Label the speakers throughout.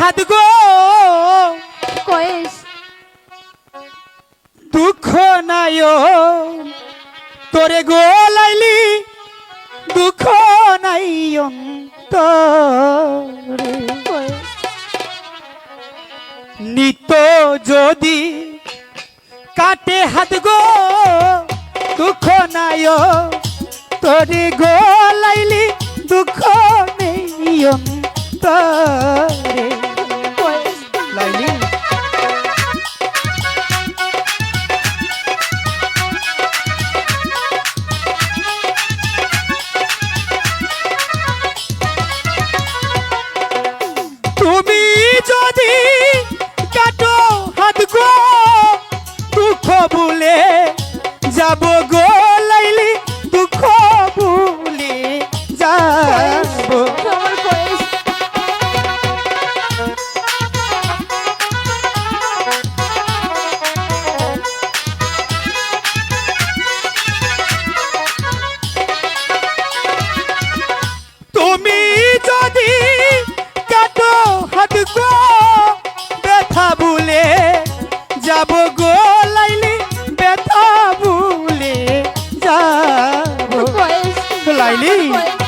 Speaker 1: হাত গো।
Speaker 2: কয়েস।
Speaker 1: দুঃখ নাই তোরে গো লাইলি দুঃখ নাই নিত যদি কাটে হাত গো দুঃখ নাই তোরে গো লাইলি দুঃখ নেই অন্তরে। লাইলি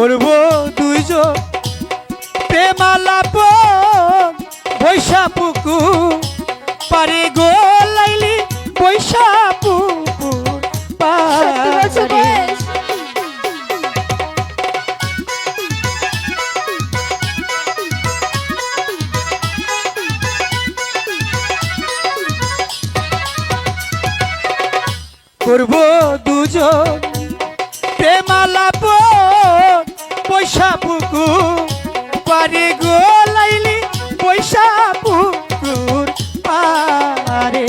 Speaker 1: করব দুইজন। প্রেমালাপ বৈশা পুকু পারে গো লাইলি বৈশা
Speaker 2: সত্যি
Speaker 1: পারে। করব দুজন প্রেমালাপ পয়সা পুকু পারে গো লাইলি পুকুর পারে।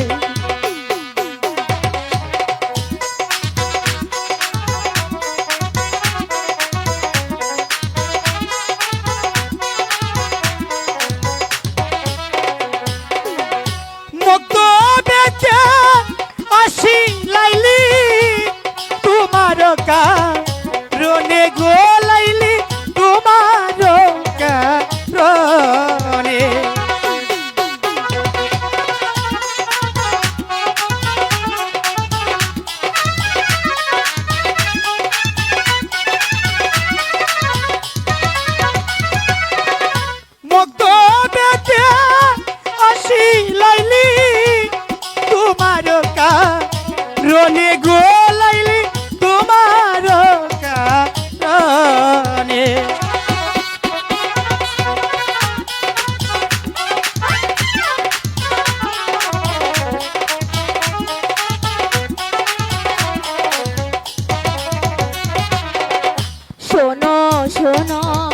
Speaker 1: তোমার কারণে
Speaker 2: শোনো শোনো।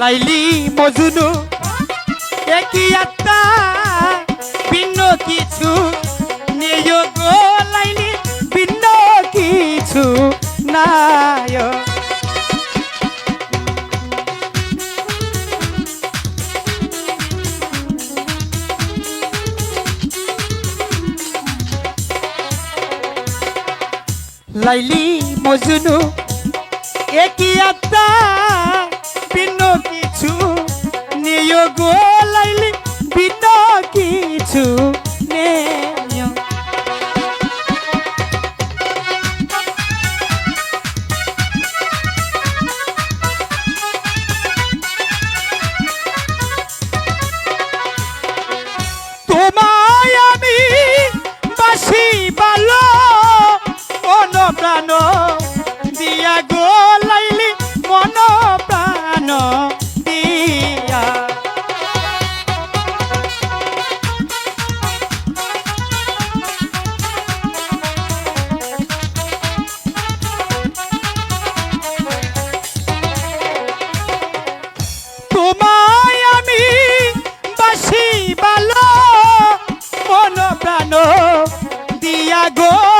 Speaker 1: লাইলি মজুনু, একই আত্মা, ভিন্ন কিছু নেয় গো লাইলি, ভিন্ন কিছু নাই। লাইলি মজনু, একই আত্মা নিয় গো কিছু নেয় তোমায় আমি বাসি ভালো মন দিয়া গো প্রাণ দিয়া গো